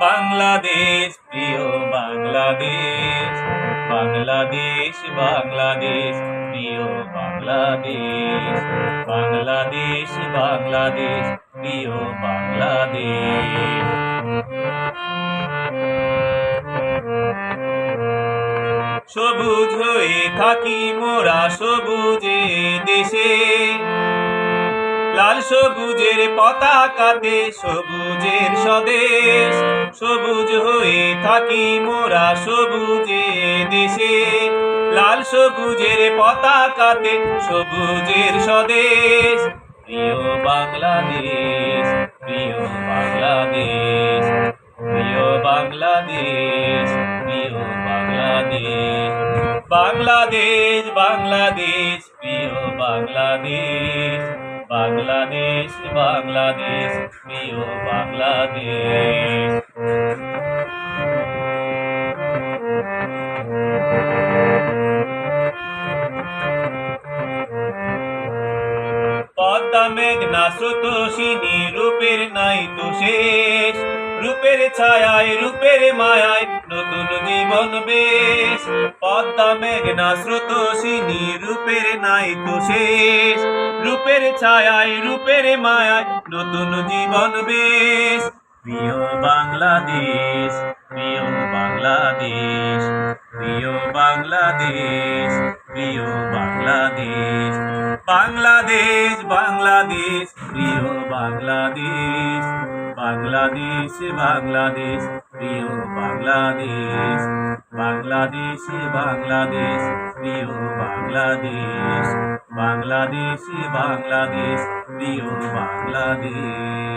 বাংলাদেশ, প্রিয় বাংলাদেশ বাংলাদেশ বাংলাদেশ, প্রিয় বাংলাদেশ বাংলাদেশ বাংলাদেশ, প্রিয় বাংলাদেশ। সবুজ হয়ে থাকি মোরা সবুজে দেশে। লাল সবুজের পতাকাতে সবুজের স্বদেশ। সবুজ হয়ে থাকি মোরা সবুজে দেশে। লাল সবুজের পতাকাতে সবুজের স্বদেশ। প্রিয় বাংলাদেশ প্রিয় বাংলাদেশ প্রিয় বাংলাদেশ প্রিয় বাংলাদেশ। বাংলাদেশ বাংলাদেশ, প্রিয় বাংলাদেশ। বাংলাদেশ বাংলাদেশ, প্রিয় বাংলাদেশ। পদ্মা মেঘনা স্রোতসিনী রূপের নাই তো শেষ। রূপের ছায়ায়, রূপের মায়ায় নতুন জীবন বেশ। পদ্মা মেঘনা স্রোতসিনী রূপের নাই তো শেষ। রূপের ছায়ায়, রূপের মায়ায় নতুন জীবন বেশ। প্রিয় বাংলাদেশ প্রিয় বাংলাদেশ প্রিয় বাংলাদেশ প্রিয় বাংলাদেশ। বাংলাদেশ বাংলাদেশ, প্রিয় বাংলাদেশ বাংলাদেশ বাংলাদেশ, প্রিয় বাংলাদেশ বাংলাদেশ বাংলাদেশ, প্রিয় বাংলাদেশ বাংলাদেশ বাংলাদেশ, প্রিয় বাংলাদেশ।